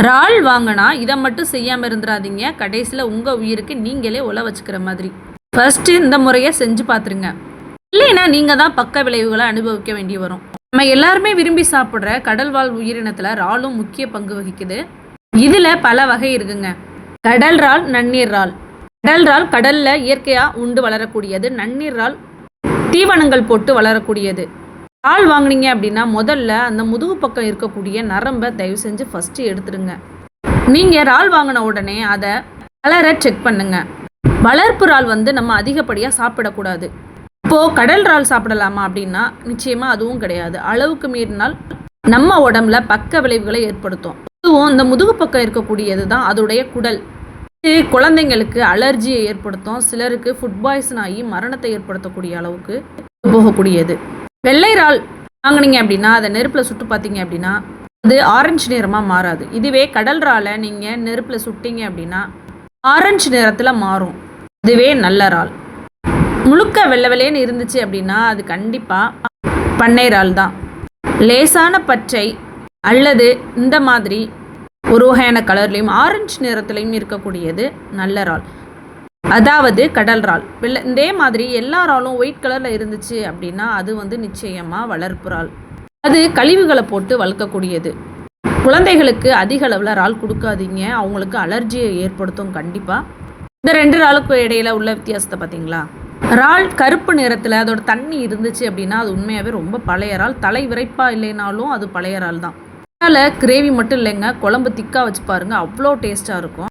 இறால் வாங்கினா இதை மட்டும் செய்யாமல் இருந்துடாதீங்க கடைசியில் உங்கள் உயிருக்கு நீங்களே உல வச்சுக்கிற மாதிரி. ஃபர்ஸ்ட் இந்த முறையை செஞ்சு பார்த்துருங்க இல்லைன்னா நீங்கள் தான் பக்க விளைவுகளை அனுபவிக்க வேண்டி வரும். நம்ம எல்லாருமே விரும்பி சாப்பிட்ற கடல் வாழ் உயிரினத்தில் இறாலும் முக்கிய பங்கு வகிக்குது. இதில் பல வகை இருக்குங்க. கடல் இறால் நன்னீர் இறால். கடல் இறால் கடலில் இயற்கையாக உண்டு வளரக்கூடியது. நன்னீர் இறால் தீவனங்கள் போட்டு வளரக்கூடியது. இறால் வாங்குனீங்க அப்படின்னா முதல்ல அந்த முதுகு பக்கம் இருக்கக்கூடிய நரம்பை தயவு செஞ்சு ஃபஸ்ட்டு எடுத்துடுங்க. நீங்கள் இறால் வாங்கின உடனே அதை கலரை செக் பண்ணுங்க. வளர்ப்பு இறால் வந்து நம்ம அதிகப்படியாக சாப்பிடக்கூடாது. இப்போது கடல் இறால் சாப்பிடலாமா அப்படின்னா நிச்சயமாக அதுவும் கிடையாது. அளவுக்கு மீறினால் நம்ம உடம்புல பக்க விளைவுகளை ஏற்படுத்தும். அதுவும் இந்த முதுகு பக்கம் இருக்கக்கூடியது தான் அதோடைய குடல். இது குழந்தைங்களுக்கு அலர்ஜியை ஏற்படுத்தும். சிலருக்கு ஃபுட் பாய்சன் ஆகி மரணத்தை ஏற்படுத்தக்கூடிய அளவுக்கு போகக்கூடியது. வெள்ளை இறால் வாங்குனீங்க அப்படின்னா அதை நெருப்பில் சுட்டு பார்த்தீங்க அப்படின்னா அது ஆரஞ்சு நிறமாக மாறாது. இதுவே கடல் இறாலை நீங்கள் நெருப்பில் சுட்டீங்க அப்படின்னா ஆரஞ்சு நிறத்தில் மாறும். இதுவே நல்ல இறால் முழுக்க வெள்ளை வெள்ளையன்னு இருந்துச்சு அப்படின்னா அது கண்டிப்பாக பண்ணை இறால் தான். லேசான பச்சை அல்லது இந்த மாதிரி ஒரு வகையான கலர்லேயும் ஆரஞ்சு நிறத்துலையும் இருக்கக்கூடியது நல்ல இறால் அதாவது கடல் இறால் வெள்ளை இதே மாதிரி எல்லா இறாலும் ஒயிட் கலரில் இருந்துச்சு அப்படின்னா அது வந்து நிச்சயமாக வளர்ப்பு இறால் அது கழிவுகளை போட்டு வளர்க்கக்கூடியது. குழந்தைகளுக்கு அதிக அளவில் இறால் கொடுக்காதீங்க. அவங்களுக்கு அலர்ஜியை ஏற்படுத்தும் கண்டிப்பாக இந்த ரெண்டு இறாலுக்கு இடையில உள்ள வித்தியாசத்தை பார்த்தீங்களா இறால் கருப்பு நிறத்தில் அதோட தண்ணி இருந்துச்சு அப்படின்னா அது உண்மையாகவே ரொம்ப பழைய இறால் தலை விரைப்பாக இல்லைனாலும் அது பழைய இறால் தான். அதனால் கிரேவி மட்டும் இல்லைங்க. குழம்பு திக்காக வச்சு பாருங்கள் அவ்வளோ டேஸ்ட்டாக இருக்கும்.